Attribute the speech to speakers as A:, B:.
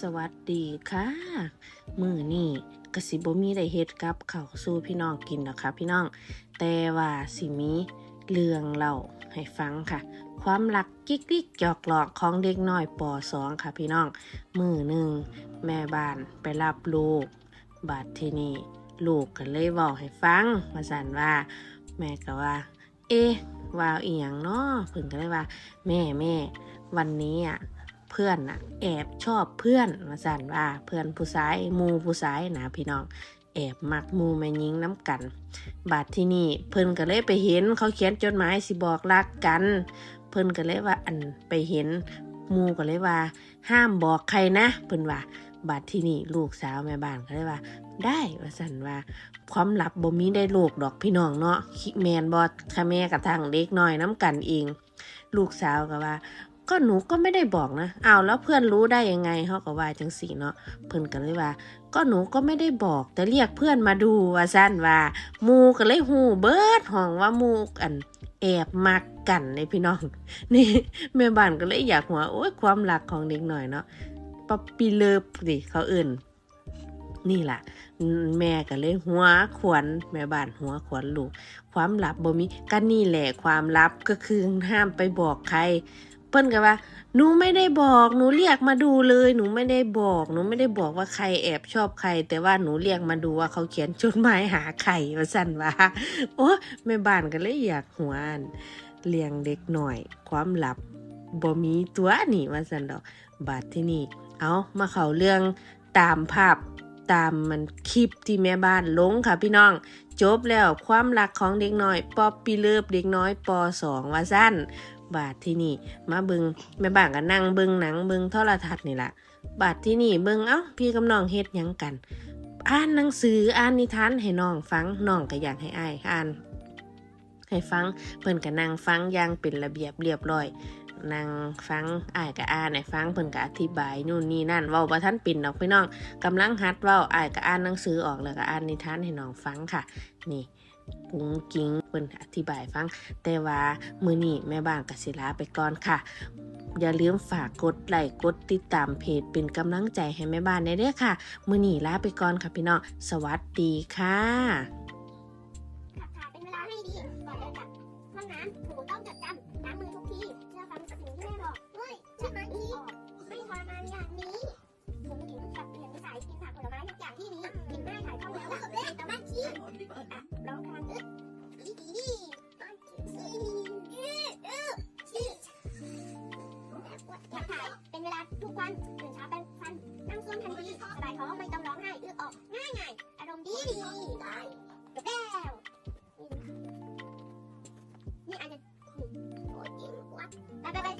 A: สวัสดีค่ะ มือนี่กสิบมีได้เฮ็ดกับข้าวสู้พี่น้องกินหรอกค่ะพี่น้อง แต่ว่าสิมีเรื่องเล่าให้ฟังค่ะ ความรักกิ๊กกิ๊กหยอกหลอกของเด็กน้อยปสองค่ะพี่น้อง มือหนึ่งแม่บ้านไปรับลูก บาดที่นี้ลูกก็เลยบอกให้ฟังมาสันว่า แม่ก็ว่า เอ๊ะว่าอีหยังเนาะเพิ่นก็เลยว่า แม่แม่วันนี้อะ เพื่อนอะแอบชอบเพื่อนมาสั่นว่าเพื่อนผู้ชายมูผู้ชายนะพี่น้องแอบมักมูแม่ยิงน้ำกัน บาดที่นี่เพิ่นก็เลยไปเห็นเขาเขียนจดหมายสิบอกรักกัน เพิ่นก็เลยว่าอันไปเห็นมูก็เลยว่า ห้ามบอกใครนะ เพิ่นว่าบาดที่นี่ลูกสาวแม่บ้านก็เลยว่า ได้ว่าสั่นว่า ความลับบ่มีได้ลูกดอกพี่น้องเนาะคิแมนบอค่ะแม่กับทางเด็กน้อยน้ำกันเอง ลูกสาวก็ว่า ก็หนูก็ไม่ได้บอกนะอ้าวแล้วเพื่อนรู้ได้ยังไงเขาก็ว่าจังสีเนาะเพื่อนกันเลยว่า ก็หนูก็ไม่ได้บอก แต่เรียกเพื่อนมาดูว่าสั้นว่ามูก็เลยหูเบิดห้องว่ามูกันแอบมักกันเลยพี่น้อง นี่แม่บ้านก็เลยอยากหัวโอ้ยความรักของเด็กหน่อยเนาะป๊อปปี้เลิฟดิเขาเอื่นนี่แหละแม่ก็เลยหัวขวนแม่บ้านหัวขวนลูก ความลับบ่มีก็นี่แหละความลับก็คือห้ามไปบอกใคร เปิ้นก็ว่าหนูไม่ได้บอกหนูเรียกมาดูเลย หนูไม่ได้บอกหนูไม่ได้บอกว่าใครแอบชอบใคร แต่ว่าหนูเรียกมาดูว่าเขาเขียนจดหมายหาใครว่าสั่นว่าโอ้แม่บ้านก็เลยอยากหัวอันเลี้ยงเด็กหน่อย ความลับบ่มีตัวนี่ว่าสั่นดอกบาดที่นี่ เอามาเขาเรื่องตามภาพตามมันคลิปที่แม่บ้านลงค่ะพี่น้อง จบแล้วความรักของเด็กน้อย ป๊อปปี้เลิฟเด็กน้อยปสองว่าสั้น บาทที่นี่ มาเบิงแม่บ้านก็นั่งเบิงหนังเบิงโทรทัศน์นี่แหละบาทที่นี่เบิงเอ้าพี่กับน้องเฮ็ดยังกัน อ่านหนังสืออ่านนิทานให้น้องฟังน้องก็อยากให้อ้ายอ่าน ให้ฟังเพิ่นก็นั่งฟังอย่างเป็นระเบียบเรียบร้อยนั่งฟังอ้ายก็อ่านให้ฟังเพิ่นก็อธิบายนู่นนี่นั่นเว้าบ่ทันปิ่นดอกพี่น้องกำลังหัดเว้าอ้ายก็อ่านหนังสือออกแล้วก็อ่านนิทานให้น้องฟังค่ะ นี่ ปุ้งกิ้งเพิ่นอธิบายฟัง แต่ว่ามือนี้แม่บ้านกสิลาไปก่อนค่ะ อย่าลืมฝากกดไลค์กดติดตามเพจเป็นกำลังใจให้แม่บ้านได้เด้อค่ะ มือนี้ลาไปก่อนค่ะพี่น้องสวัสดีค่ะ
B: ขับถ่ายเป็นเวลาให้ดีก่อนเดินกลับห้องน้ำหนูต้องจดจำล้างมือทุกทีเชื่อฟังสิ่งที่แม่บอกเฮ้ยเชื่อมาอีกไม่ทรมานอย่างนี้ถุงหิ